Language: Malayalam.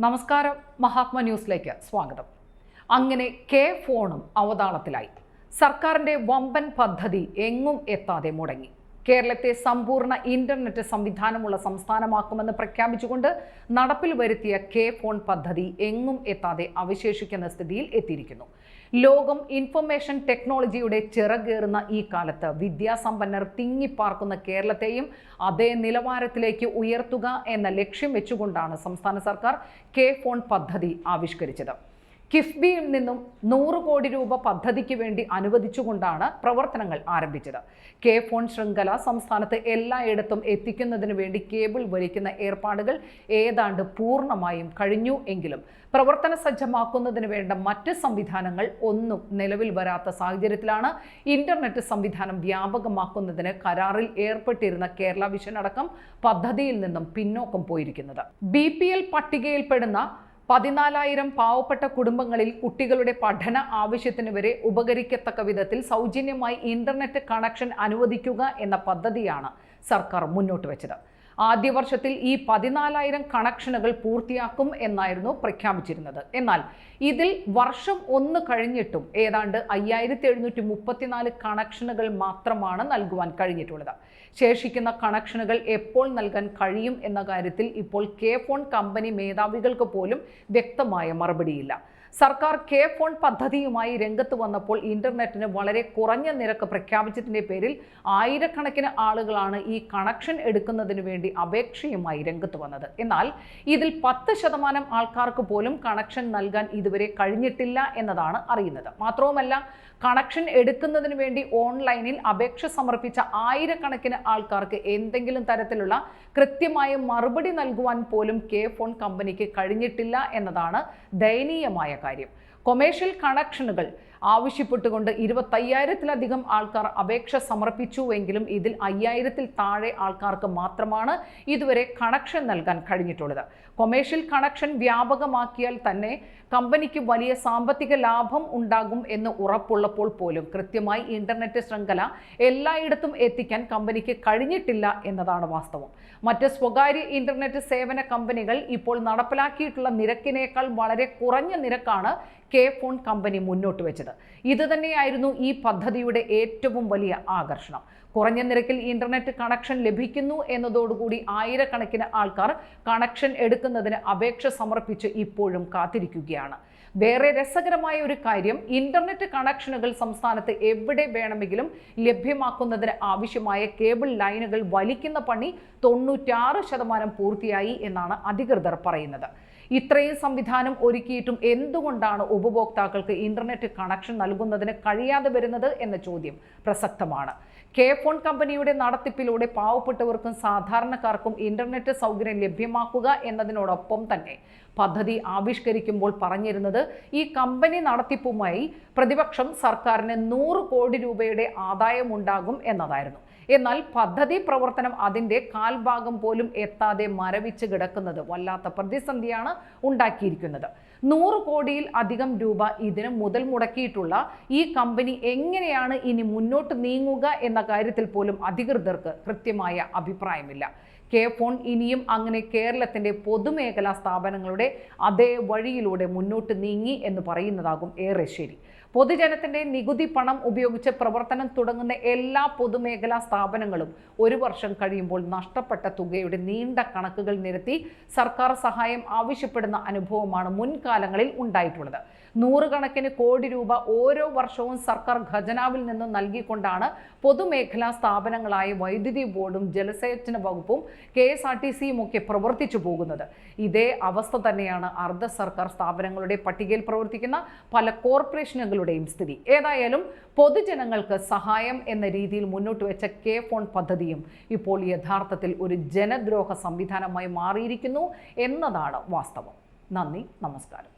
നമസ്കാരം. മഹാത്മ ന്യൂസിലേക്ക് സ്വാഗതം. അങ്ങനെ കെ ഫോണും അവതാളത്തിലായി. സർക്കാരിന്റെ വമ്പൻ പദ്ധതി എങ്ങും എത്താതെ മുടങ്ങി. കേരളത്തെ സമ്പൂർണ ഇന്റർനെറ്റ് സംവിധാനമുള്ള സംസ്ഥാനമാക്കുമെന്ന് പ്രഖ്യാപിച്ചുകൊണ്ട് നടപ്പിൽ വരുത്തിയ കെ ഫോൺ പദ്ധതി എങ്ങും എത്താതെ അവശേഷിക്കുന്ന സ്ഥിതിയിൽ എത്തിയിരിക്കുന്നു. ലോകം ഇൻഫർമേഷൻ ടെക്നോളജിയുടെ ചിറകേറുന്ന ഈ കാലത്ത് വിദ്യാസമ്പന്നർ തിങ്ങിപ്പാർക്കുന്ന കേരളത്തെയും അതേ നിലവാരത്തിലേക്ക് ഉയർത്തുക എന്ന ലക്ഷ്യം വെച്ചുകൊണ്ടാണ് സംസ്ഥാന സർക്കാർ കെ ഫോൺ പദ്ധതി ആവിഷ്കരിച്ചത്. കിഫ്ബിയിൽ നിന്നും നൂറ് കോടി രൂപ പദ്ധതിക്ക് വേണ്ടി അനുവദിച്ചുകൊണ്ടാണ് പ്രവർത്തനങ്ങൾ ആരംഭിച്ചത്. കെ ഫോൺ ശൃംഖല സംസ്ഥാനത്ത് എല്ലായിടത്തും എത്തിക്കുന്നതിന് വേണ്ടി കേബിൾ വലിക്കുന്ന ഏർപ്പാടുകൾ ഏതാണ്ട് പൂർണമായും കഴിഞ്ഞു എങ്കിലും പ്രവർത്തന സജ്ജമാക്കുന്നതിന് വേണ്ട മറ്റ് സംവിധാനങ്ങൾ ഒന്നും നിലവിൽ വരാത്ത സാഹചര്യത്തിലാണ് ഇന്റർനെറ്റ് സംവിധാനം വ്യാപകമാക്കുന്നതിന് കരാറിൽ ഏർപ്പെട്ടിരുന്ന കേരള വിഷൻ അടക്കം പദ്ധതിയിൽ നിന്നും പിന്നോക്കം പോയിരിക്കുന്നത്. ബി പട്ടികയിൽപ്പെടുന്ന പതിനാലായിരം പാവപ്പെട്ട കുടുംബങ്ങളിൽ കുട്ടികളുടെ പഠന ആവശ്യത്തിന് വരെ ഉപകരിക്കത്തക്ക വിധത്തിൽ സൗജന്യമായി ഇന്റർനെറ്റ് കണക്ഷൻ അനുവദിക്കുക എന്ന പദ്ധതിയാണ് സർക്കാർ മുന്നോട്ട് വെച്ചത്. ആദ്യ വർഷത്തിൽ ഈ പതിനാലായിരം കണക്ഷനുകൾ പൂർത്തിയാക്കും എന്നായിരുന്നു പ്രഖ്യാപിച്ചിരുന്നത്. എന്നാൽ ഇതിൽ വർഷം ഒന്ന് കഴിഞ്ഞിട്ടും ഏതാണ്ട് അയ്യായിരത്തി എഴുന്നൂറ്റി മുപ്പത്തിനാല് കണക്ഷനുകൾ മാത്രമാണ് നൽകുവാൻ കഴിഞ്ഞിട്ടുള്ളത്. ശേഷിക്കുന്ന കണക്ഷനുകൾ എപ്പോൾ നൽകാൻ കഴിയും എന്ന കാര്യത്തിൽ ഇപ്പോൾ കെ ഫോൺ കമ്പനി മേധാവികൾക്ക് പോലും വ്യക്തമായ മറുപടിയില്ല. സർക്കാർ കെ ഫോൺ പദ്ധതിയുമായി രംഗത്ത് വന്നപ്പോൾ ഇന്റർനെറ്റിന് വളരെ കുറഞ്ഞ നിരക്ക് പ്രഖ്യാപിച്ചതിന്റെ പേരിൽ ആയിരക്കണക്കിന് ആളുകളാണ് ഈ കണക്ഷൻ എടുക്കുന്നതിന് വേണ്ടി അപേക്ഷയുമായി രംഗത്ത് വന്നത്. എന്നാൽ ഇതിൽ പത്ത് ശതമാനം ആൾക്കാർക്ക് പോലും കണക്ഷൻ നൽകാൻ ഇതുവരെ കഴിഞ്ഞിട്ടില്ല എന്നതാണ് അറിയുന്നത്. മാത്രവുമല്ല കണക്ഷൻ എടുക്കുന്നതിന് വേണ്ടി ഓൺലൈനിൽ അപേക്ഷ സമർപ്പിച്ച ആയിരക്കണക്കിന് ആൾക്കാർക്ക് എന്തെങ്കിലും തരത്തിലുള്ള കൃത്യമായ മറുപടി നൽകുവാൻ പോലും കെ ഫോൺ കമ്പനിക്ക് കഴിഞ്ഞിട്ടില്ല എന്നതാണ് ദയനീയമായ കാര്യം കൊമേഴ്ഷ്യൽ കണക്ഷനുകൾ ആവശ്യപ്പെട്ടുകൊണ്ട് ഇരുപത്തയ്യായിരത്തിലധികം ആൾക്കാർ അപേക്ഷ സമർപ്പിച്ചുവെങ്കിലും ഇതിൽ അയ്യായിരത്തിൽ താഴെ ആൾക്കാർക്ക് മാത്രമാണ് ഇതുവരെ കണക്ഷൻ നൽകാൻ കഴിഞ്ഞിട്ടുള്ളത്. കൊമേഴ്ഷ്യൽ കണക്ഷൻ വ്യാപകമാക്കിയാൽ തന്നെ കമ്പനിക്ക് വലിയ സാമ്പത്തിക ലാഭം ഉണ്ടാകും എന്ന് ഉറപ്പുള്ളപ്പോൾ പോലും കൃത്യമായി ഇന്റർനെറ്റ് ശൃംഖല എല്ലായിടത്തും എത്തിക്കാൻ കമ്പനിക്ക് കഴിഞ്ഞിട്ടില്ല എന്നതാണ് വാസ്തവം. മറ്റ് സ്വകാര്യ ഇന്റർനെറ്റ് സേവന കമ്പനികൾ ഇപ്പോൾ നടപ്പിലാക്കിയിട്ടുള്ള നിരക്കിനേക്കാൾ വളരെ കുറഞ്ഞ നിരക്കാണ് കെ ഫോൺ കമ്പനി മുന്നോട്ട് വെച്ചത്. ഇതുതന്നെയായിരുന്നു ഈ പദ്ധതിയുടെ ഏറ്റവും വലിയ ആകർഷണം. കുറഞ്ഞ നിരക്കിൽ ഇന്റർനെറ്റ് കണക്ഷൻ ലഭിക്കുന്നു എന്നതോടുകൂടി ആയിരക്കണക്കിന് ആൾക്കാർ കണക്ഷൻ എടുക്കുന്നതിന് അപേക്ഷ സമർപ്പിച്ച് ഇപ്പോഴും കാത്തിരിക്കുകയാണ്. വേറെ രസകരമായ ഒരു കാര്യം ഇന്റർനെറ്റ് കണക്ഷനുകൾ സംസ്ഥാനത്ത് എവിടെ വേണമെങ്കിലും ലഭ്യമാക്കുന്നതിന് ആവശ്യമായ കേബിൾ ലൈനുകൾ വലിക്കുന്ന പണി തൊണ്ണൂറ്റാറ് ശതമാനം പൂർത്തിയായി എന്നാണ് അധികൃതർ പറയുന്നത്. ഇത്രയും സംവിധാനം ഒരുക്കിയിട്ടും എന്തുകൊണ്ടാണ് ഉപഭോക്താക്കൾക്ക് ഇന്റർനെറ്റ് കണക്ഷൻ നൽകുന്നതിന് കഴിയാതെ വരുന്നത് എന്ന ചോദ്യം പ്രസക്തമാണ്. കെ ഫോൺ കമ്പനിയുടെ നടത്തിപ്പിലൂടെ പാവപ്പെട്ടവർക്കും സാധാരണക്കാർക്കും ഇന്റർനെറ്റ് സൗകര്യം ലഭ്യമാക്കുക എന്നതിനോടൊപ്പം തന്നെ പദ്ധതി ആവിഷ്കരിക്കുമ്പോൾ പറഞ്ഞിരുന്നത് ഈ കമ്പനി നടത്തിപ്പുമായി പ്രതിപക്ഷം സർക്കാരിന് നൂറ് കോടി രൂപയുടെ ആദായമുണ്ടാകും എന്നതായിരുന്നു. എന്നാൽ പദ്ധതി പ്രവർത്തനം അതിന്റെ കാൽഭാഗം പോലും എത്താതെ മരവിച്ച് കിടക്കുന്നത് വല്ലാത്ത പ്രതിസന്ധിയാണ് ഉണ്ടാക്കിയിരിക്കുന്നത്. നൂറ് കോടിയിൽ അധികം രൂപ ഇതിന് മുതൽ മുടക്കിയിട്ടുള്ള ഈ കമ്പനി എങ്ങനെയാണ് ഇനി മുന്നോട്ട് നീങ്ങുക എന്ന കാര്യത്തിൽ പോലും അധികൃതർക്ക് കൃത്യമായ അഭിപ്രായമില്ല. കെ ഫോൺ ഇനിയും അങ്ങനെ കേരളത്തിന്റെ പൊതുമേഖലാ സ്ഥാപനങ്ങളുടെ അതേ വഴിയിലൂടെ മുന്നോട്ട് നീങ്ങി എന്ന് പറയുന്നതാകും ഏറെ ശരി. പൊതുജനത്തിന്റെ നികുതി പണം ഉപയോഗിച്ച് പ്രവർത്തനം തുടങ്ങുന്ന എല്ലാ പൊതുമേഖലാ സ്ഥാപനങ്ങളും ഒരു വർഷം കഴിയുമ്പോൾ നഷ്ടപ്പെട്ട തുകയുടെ നീണ്ട കണക്കുകൾ നിരത്തി സർക്കാർ സഹായം ആവശ്യപ്പെടുന്ന അനുഭവമാണ് മുൻകാലങ്ങളിൽ ഉണ്ടായിട്ടുള്ളത്. നൂറുകണക്കിന് കോടി രൂപ ഓരോ വർഷവും സർക്കാർ ഖജനാവിൽ നിന്ന് നൽകിക്കൊണ്ടാണ് പൊതുമേഖലാ സ്ഥാപനങ്ങളായ വൈദ്യുതി ബോർഡും ജലസേചന വകുപ്പും കെ എസ് ആർ ടി സിയും ഒക്കെ പ്രവർത്തിച്ചു പോകുന്നത്. ഇതേ അവസ്ഥ തന്നെയാണ് അർദ്ധ സർക്കാർ സ്ഥാപനങ്ങളുടെ പട്ടികയിൽ പ്രവർത്തിക്കുന്ന പല കോർപ്പറേഷനുകളുടെയും സ്ഥിതി. ഏതായാലും പൊതുജനങ്ങൾക്ക് സഹായം എന്ന രീതിയിൽ മുന്നോട്ട് വെച്ച കെ ഫോൺ പദ്ധതിയും ഇപ്പോൾ യഥാർത്ഥത്തിൽ ഒരു ജനദ്രോഹ സംവിധാനമായി മാറിയിരിക്കുന്നു എന്നതാണ് വാസ്തവം. നന്ദി നമസ്കാരം.